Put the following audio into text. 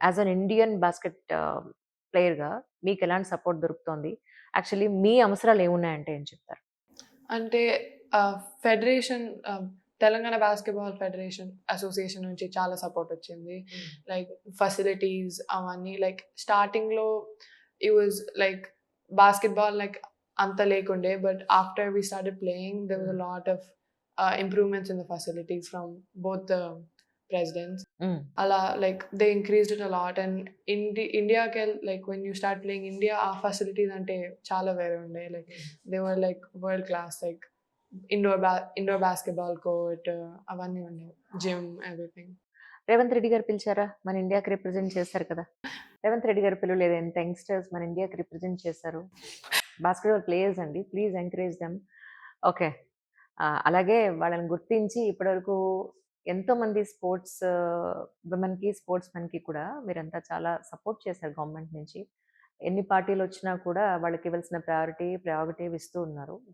As an Indian basket ప్లేయర్‌గా మీకు ఎలాంటి సపోర్ట్ దొరుకుతోంది? యాక్చువల్లీ మీ అవసరాలు ఏమున్నాయంటే ఏం చెప్తారు? అంటే federation Telangana basketball federation association నుంచి చాలా సపోర్ట్ వచ్చింది. లైక్ ఫెసిలిటీస్ అవన్నీ లైక్ స్టార్టింగ్‌లో it was like basketball like అంత లేకుండే. But after we started playing there was a lot of improvements in the facilities from both the presidents. Hmm. అలా like they increased it a lot and indie ఇండియాకెల్ like when you start playing India ఆ facilities అంటే చాలా వేరే ఉండే. Like they were like world class like indoor బా indoor basketball court అవన్నీ ఉండేవి. Gym everything. Revanth Reddy గారు పిలిచారా? మన ఇండియాకి రిప్రజెంట్ చేశారు కదా! రేవంత్ రెడ్డి గారు పిలవలేదు. ఎంత యంగ్‌స్టర్స్ మన ఇండియాకి రిప్రజెంట్ చేశారు. బాస్కెట్‌బాల్ ప్లేయర్స్ అండి. Please encourage them. ఓకే. అలాగే వాళ్ళని గుర్తించి ఇప్పటివరకు ఎంతోమంది స్పోర్ట్స్ ఉమెన్కి స్పోర్ట్స్ మెన్‌కి కూడా మీరంతా చాలా సపోర్ట్ చేశారు గవర్నమెంట్ నుంచి. ఎన్ని పార్టీలు వచ్చినా కూడా వాళ్ళకి ఇవ్వాల్సిన ప్రయారిటీ, ప్రయారిటీ ఇస్తూ ఉన్నారు.